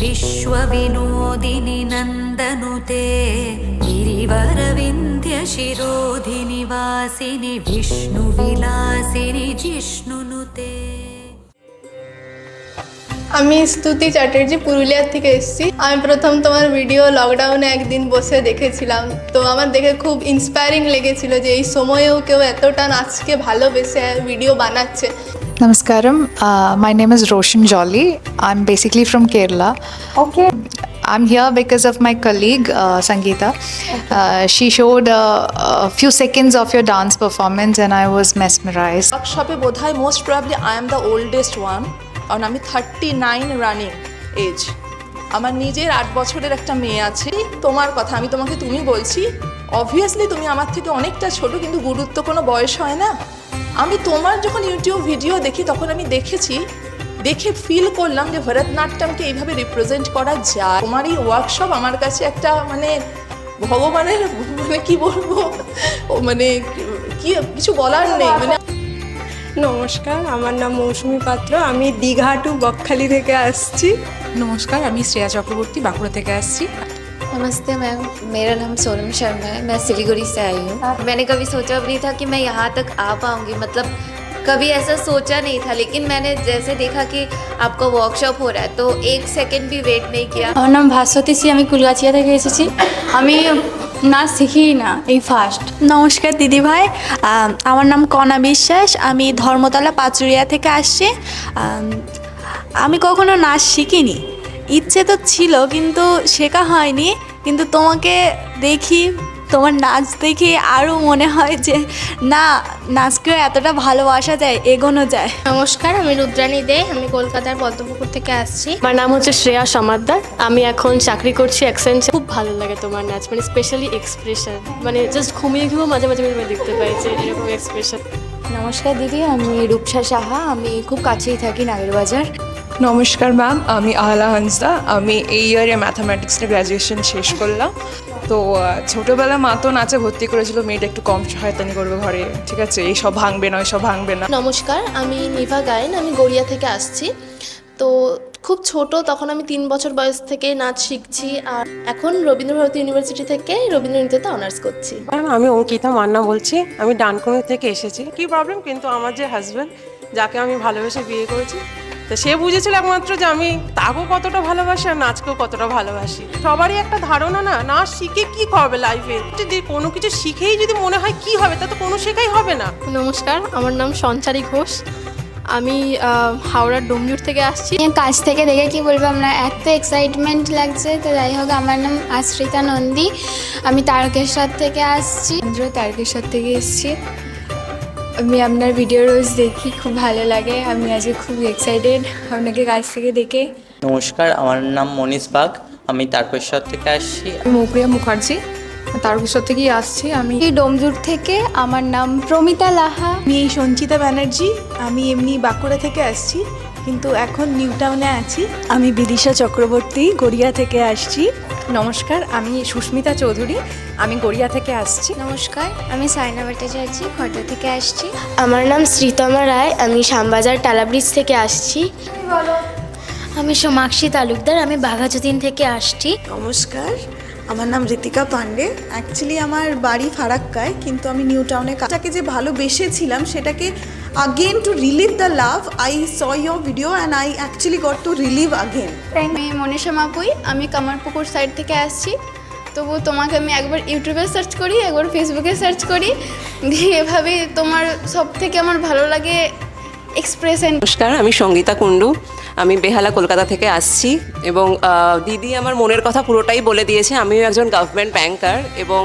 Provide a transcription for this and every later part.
विश्वविनोदिनि नन्दनुते गिरिवरविन्ध्यशिरोधिनि वासिनि विष्णुविलासिनि जिष्णुनुते আমি স্তুতি চ্যাটার্জি পুরুলিয়ার থেকে এসেছি আমি প্রথম তোমার ভিডিও লকডাউনে একদিন বসে দেখেছিলাম তো আমার দেখে খুব ইন্সপায়ারিং লেগেছিল যে এই সময়েও কেউ এতটা নাচকে ভালোবেসে ভিডিও বানাচ্ছে Namaskaram. Uh, my name is Roshan Jolly. I'm basically from Kerala. Okay. I'm here because of my colleague uh, Sangeeta. Uh, she showed uh, a few seconds of your dance performance, and I was mesmerized. হয় most probably I am the oldest one কারণ আমি thirty nine running age আমার নিজের আট বছরের একটা মেয়ে আছে, তোমার কথা আমি তোমাকে তুমি বলছি অবভিয়াসলি তুমি আমার থেকে অনেকটা ছোট, কিন্তু গুরুত্ব কোনো বয়স হয় না। আমি তোমার যখন ইউটিউব ভিডিও দেখি, তখন আমি দেখেছি, দেখে ফিল করলাম যে ভরতনাট্যমকে এইভাবে রিপ্রেজেন্ট করা যায়। তোমার এই ওয়ার্কশপ আমার কাছে একটা মানে ভগবানের মানে কি বলব মানে কি, কিছু বলার নেই মানে নমস্কার আমার নাম মৌসুমি পাত্র আমি দীঘা টু বকখালি থেকে আসছি নমস্কার আমি শ্রেয়া চক্রবর্তী বাঁকুড়া থেকে আসছি नमस्ते मैम मेरा नाम सोनम शर्मा है मैं सिलीगुड़ी से आई हूँ मैंने कभी सोचा भी नहीं था कि मैं यहाँ तक आ पाऊँगी मतलब कभी ऐसा सोचा नहीं था लेकिन मैंने जैसे देखा कि आपका वर्कशॉप हो रहा है तो एक सेकंड भी वेट नहीं किया আমার নাম ভাস্বতী সি আমি কুলগাছিয়া থেকে এসেছি আমি নাচ শিখি না, এই ফার্স্ট নমস্কার দিদি ভাই। আমার নাম কণা বিশ্বাস। আমি ধর্মতলা পাচুরিয়া থেকে আসছি। আমি কখনো নাচ শিখিনি। ইচ্ছে তো ছিল, কিন্তু শেখা হয়নি। কিন্তু তোমাকে দেখি তোমার নাচ দেখে আরও মনে হয় যে না নাচকেও এতটা ভালোবাসা যায় এগোনো যায়। নমস্কার আমি রুদ্রাণী দে আমি কলকাতার পদ্মপুকুর থেকে আসছি। আমার নাম হচ্ছে শ্রেয়া সমাদ্দার। আমি এখন চাকরি করছি অ্যাকসেন্ট খুব ভালো লাগে তোমার নাচ মানে স্পেশালি এক্সপ্রেশন মানে জাস্ট ঘুমিয়ে ঘুমিয়ে মাঝে মাঝে মাঝে দেখতে পাই যে এরকম এক্সপ্রেশন নমস্কার দিদি আমি রূপসা সাহা আমি খুব কাছেই থাকি নাগেরবাজার। নমস্কার ম্যাম আমি আহলা হান্সদা আমি এই ইয়ারে ম্যাথামেটিক্সে গ্র্যাজুয়েশন শেষ করলাম। তো ছোটবেলা মা তো নাচে ভর্তি করেছিল মেয়েটা একটু কম শয়তানি করবে ঘরে। ঠিক আছে? এইসব ভাঙবে না ওইসব ভাঙবে না। নমস্কার আমি নিভা গায়েন। আমি গড়িয়া থেকে আসছি। তো খুব ছোট তখন আমি তিন বছর বয়স থেকে নাচ শিখছি। আর এখন রবীন্দ্রভারতী ইউনিভার্সিটি থেকে রবীন্দ্রনৃত্যতে অনার্স করছি। ম্যাম আমি অঙ্কিতা মান্না বলছি। আমি ডানকুনি থেকে এসেছি। কি প্রবলেম কিন্তু আমার যে হাজব্যান্ড যাকে আমি ভালোবেসে বিয়ে করেছি তো সে বুঝেছিল একমাত্র যে আমি তাকেও কতটা ভালোবাসি আর নাচকেও কতটা ভালোবাসি। সবারই একটা ধারণা না নাচ শিখে কি হবে লাইফে যদি কোনো কিছু শিখেই যদি মনে হয় কি হবে তা তো কোনো শেখাই হবে না। নমস্কার আমার নাম সঞ্চারী ঘোষ। আমি হাওড়ার ডোমজুর থেকে আসছি। কাছ থেকে দেখে কি বলব আমরা এত এক্সাইটমেন্ট লাগছে তো যাই হোক আমার নাম আশ্রিতা নন্দী। আমি তারকেশ্বর থেকে আসছি। তারকেশ্বর থেকে এসেছি। আমি আপনার ভিডিও রোজ দেখি খুব ভালো লাগে। আমি আজকে খুব এক্সাইটেড আপনাকে কাছ থেকে দেখে। নমস্কার আমার নাম মনীষ বাগ। আমি তারকেশ্বর থেকে আসছি। আমি মৌপ্রিয়া মুখার্জি। তারকেশ্বর থেকেই আসছি আমি। এই ডোমজুর থেকে আমার নাম প্রমিতা লাহা। আমি এই সঞ্চিতা ব্যানার্জি। আমি এমনি বাঁকুড়া থেকে আসছি কিন্তু এখন নিউ টাউনে আছি। আমি বিদিশা চক্রবর্তী গড়িয়া থেকে আসছি। নমস্কার আমি সুস্মিতা চৌধুরী। আমি গড়িয়া থেকে আসছি। নমস্কার আমি সাইনা ভট্টাচার্য খড়দা থেকে আসছি। আমার নাম শ্রীতমা রায় আমি শ্যামবাজার টালাব্রিজ থেকে আসছি। আমি সোমাক্ষী তালুকদার আমি বাঘাযতীন থেকে আসছি। নমস্কার আমার নাম ঋতিকা পান্ডে অ্যাকচুয়ালি আমার বাড়ি ফারাক্কায় কিন্তু আমি নিউ টাউনে কাটাকে যে ভালোবেসেছিলাম সেটাকে again to relive the love I saw your video and I actually got to relive again আমি মনীষা মাপুই আমি কামারপুকুর সাইড থেকে আসছি। তবু তোমাকে আমি একবার ইউটিউবে সার্চ করি একবার ফেসবুকে সার্চ করি। দিয়ে এভাবে তোমার সব থেকে আমার ভালো লাগে এক্সপ্রেশন নমস্কার আমি সঙ্গীতা কুণ্ডু। আমি বেহালা কলকাতা থেকে আসছি এবং দিদি আমার মনের কথা পুরোটাই বলে দিয়েছে। আমিও একজন গভর্নমেন্ট ব্যাংকার এবং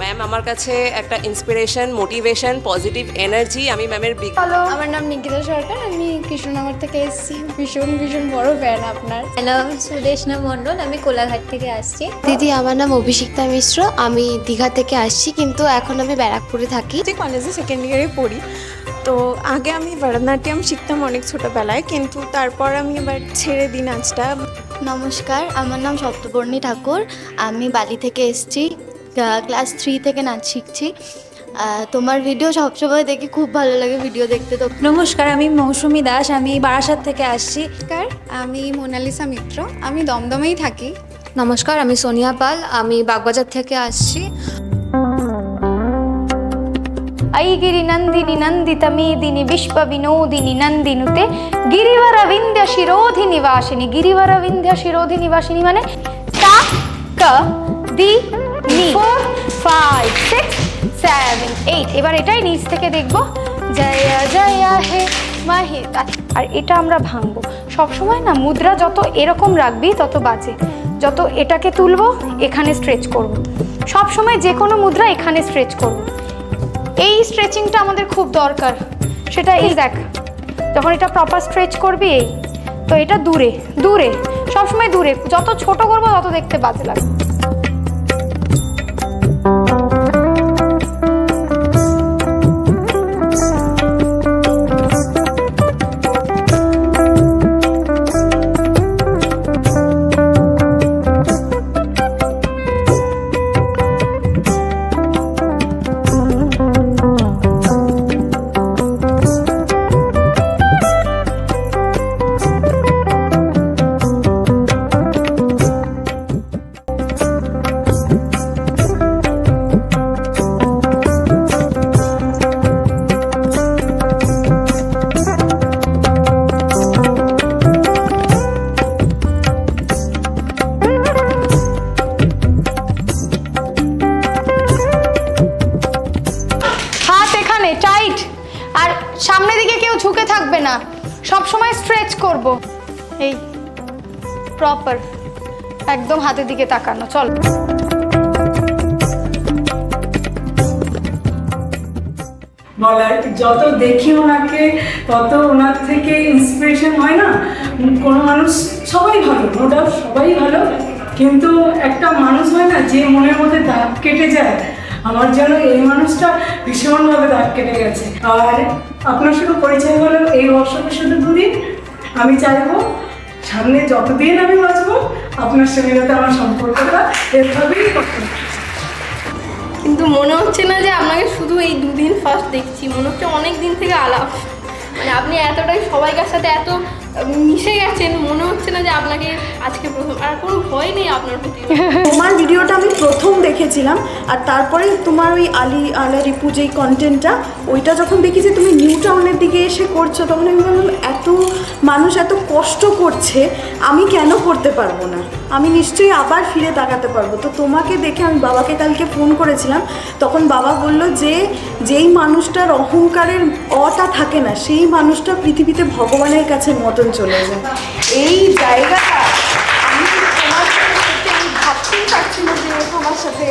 ম্যাম আমার কাছে একটা ইন্সপিরেশন মোটিভেশন পজিটিভ এনার্জি আমি ম্যামের বিগ আমার নাম নিকিতা সরকার আমি কৃষ্ণনগর থেকে এসেছি। ভীষণ ভীষণ বড় ফ্যান আপনার। হ্যালো সুদেশনা মণ্ডল আমি কোলাঘাট থেকে আসছি। দিদি আমার নাম অভিষিক্তা মিশ্র আমি দীঘা থেকে আসছি কিন্তু এখন আমি ব্যারাকপুরে থাকি। যে কলেজে সেকেন্ড ইয়ারে পড়ি তো আগে আমি ভরতনাট্যম শিখতাম অনেক ছোটোবেলায় কিন্তু তারপর আমি এবার ছেড়ে দিই নাচটা। নমস্কার আমার নাম সপ্তবর্ণী ঠাকুর আমি বালি থেকে এসেছি। ক্লাস থ্রি থেকে নাচ শিখছি আহ, তোমার ভিডিও সবসময় দেখি খুব ভালো লাগে ভিডিও দেখতে তো নমস্কার আমি মৌসুমি দাস আমি বারাসাত থেকে আসছি নমস্কার আমি মোনালিসা মিত্র আমি দমদমেই থাকি নমস্কার আমি সোনিয়া পাল আমি বাগবাজার থেকে আসছি ಐಗಿರಿ ನಂದಿನಿ ನಂದಿತ ಮೇದಿನಿ ವಿಶ್ವ ವಿನೋದಿನಿ ನಂದಿನುತೆ ಗಿರಿವರ ವಿಂಧ್ಯ ಶಿರೋಧಿ ನಿವಾಸಿನಿ ಗಿರಿವರ ವಿಂಧ್ಯ ಶಿರೋಧಿ ನಿವಾಸಿನಿ মানে তা ক দি নি। Four five six seven eight এবার এটাই নিচ থেকে দেখব। জয় জয় হে মাহি। আর এটা আমরা ভাঙবো। সবসময় না মুদ্রা যত এরকম রাখবি, তত বাজে যত এটাকে তুলবো, এখানে স্ট্রেচ করব। সব সময় যে কোনো মুদ্রা এখানে স্ট্রেচ করব। এই স্ট্রেচিংটা আমাদের খুব দরকার। সেটা এই দেখ। যখন এটা প্রপার স্ট্রেচ করবি, এই। তো এটা দূরে দূরে, সবসময় দূরে। যত ছোট করব, তত দেখতে বাজে লাগবে। ঝুঁকে থাকবে না। সব সময় স্ট্রেচ করব। এই প্রপার একদম হাতের দিকে তাকানো, চল। বলার যত দেখি ওনাকে, তত ওনার থেকে ইন্সপিরেশন হয় না। কোনো মানুষ, সবাই ভালো নো সবাই ভালো। কিন্তু একটা মানুষ হয় না, যে মনের মধ্যে দাগ কেটে যায়। আমার যেন এই মানুষটা ভীষণভাবে দাগ কেটে গেছে। আর আপনার সঙ্গে পরিচয় হলো এই বর্ষকে শুধু দুদিন। আমি চাইব সামনে যতদিন আমি বাঁচবো, আপনার সঙ্গে যাতে আমার সম্পর্কটা এভাবেই কিন্তু মনে হচ্ছে না যে আপনাকে শুধু এই দুদিন ফার্স্ট দেখছি। মনে হচ্ছে অনেক দিন থেকে আলাপ। মানে আপনি এতটাই সবাইকার সাথে এত মিশে গেছেন, মনে হচ্ছে না যে আপনাকে আজকে প্রথম আর কোনো ভয় নেই আপনার প্রতি। তোমার ভিডিওটা আমি প্রথম দেখেছিলাম, আর তারপরে তোমার ওই আলি, আলা, রিপু যেই কন্টেন্টটা ওইটা যখন দেখি যে তুমি নিউ টাউনের দিকে এসে করছ, তখন আমি ভাবলাম, এত মানুষ এত কষ্ট করছে, আমি কেন করতে পারব না? আমি নিশ্চয়ই আবার ফিরে তাকাতে পারব। তো তোমাকে দেখে আমি বাবাকে কালকে ফোন করেছিলাম, তখন বাবা বলল যে, যেই মানুষটার অহংকারের অটা থাকে না, সেই মানুষটা পৃথিবীতে ভগবানের কাছে মতন চলে যায়। এই জায়গাটা আমি তোমার সাথে আমি ভাবতেই পারছি না যে তোমার সাথে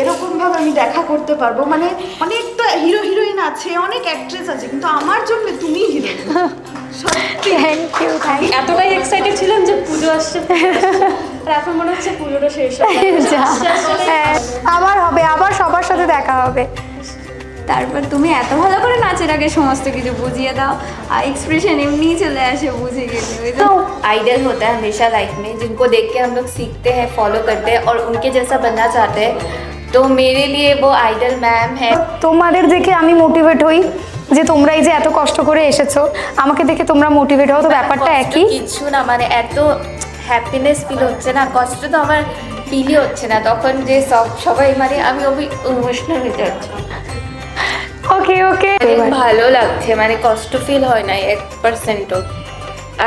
এরকম ভাবে আমি দেখা করতে পারব। মানে অনেক তো হিরো হিরোইন আছে অনেক অ্যাক্ট্রেস আছে কিন্তু আমার জন্য তুমি সত্যি। থ্যাংক ইউ থ্যাংক এতটাই এক্সাইটেড ছিলাম যে পুজো আসছে আর এখন মনে হচ্ছে পুজোটা শেষ হ্যাঁ, আবার হবে আবার সবার সাথে দেখা হবে। তারপর তুমি এত ভালো করে নাচের আগে সমস্ত কিছু বুঝিয়ে দাও আর एक्सप्रेशन এমনিই চলে আসে বুঝে গেলে তো आइडल होता है हमेशा लाइफ में जिनको देख के हम लोग सीखते हैं फॉलो करते हैं और उनके जैसा बनना चाहते हैं तो मेरे लिए वो आइडल मैम है তোমাদের দেখে আমি মোটিভেট হই যে তোমরা এই যে এত কষ্ট করে এসেছো আমাকে দেখে তোমরা মোটিভেট হও তো ব্যাপারটা একই কিছু না মানে এত হ্যাপিনেস ফিল হচ্ছে না কষ্ট তো আমার ফিলই হচ্ছে না তখন যে সব সবাই মানে আমি ওই ইমোশনাল হয়ে যাচ্ছি ওকে ওকে ভালো লাগছে মানে কষ্ট ফিল হয় না এক পার্সেন্টও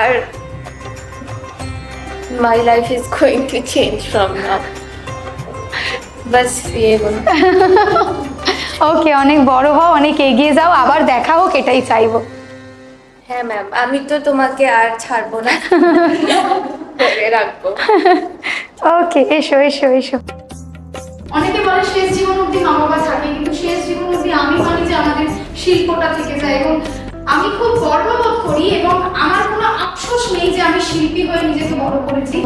আর my life is going to change from now বাস ইয়ে ওকে অনেক বড় হও অনেক এগিয়ে যাও আবার দেখা হোক এটাই চাইব। হ্যাঁ ম্যাম আমি তো তোমাকে আর ছাড়বো না। রাখব। ওকে এসো এসো এসো। অনেকে বলে শেষ জীবন অবধি মা বাবা থাকে, কিন্তু শেষ জীবন অবধি আমি মানি যে আমাদের শিল্পটা থেকে যায়। এবং আমি খুব গর্ববোধ করি এবং আমার কোনো আফসোস নেই যে আমি শিল্পী হয়ে নিজেকে বড় করেছি।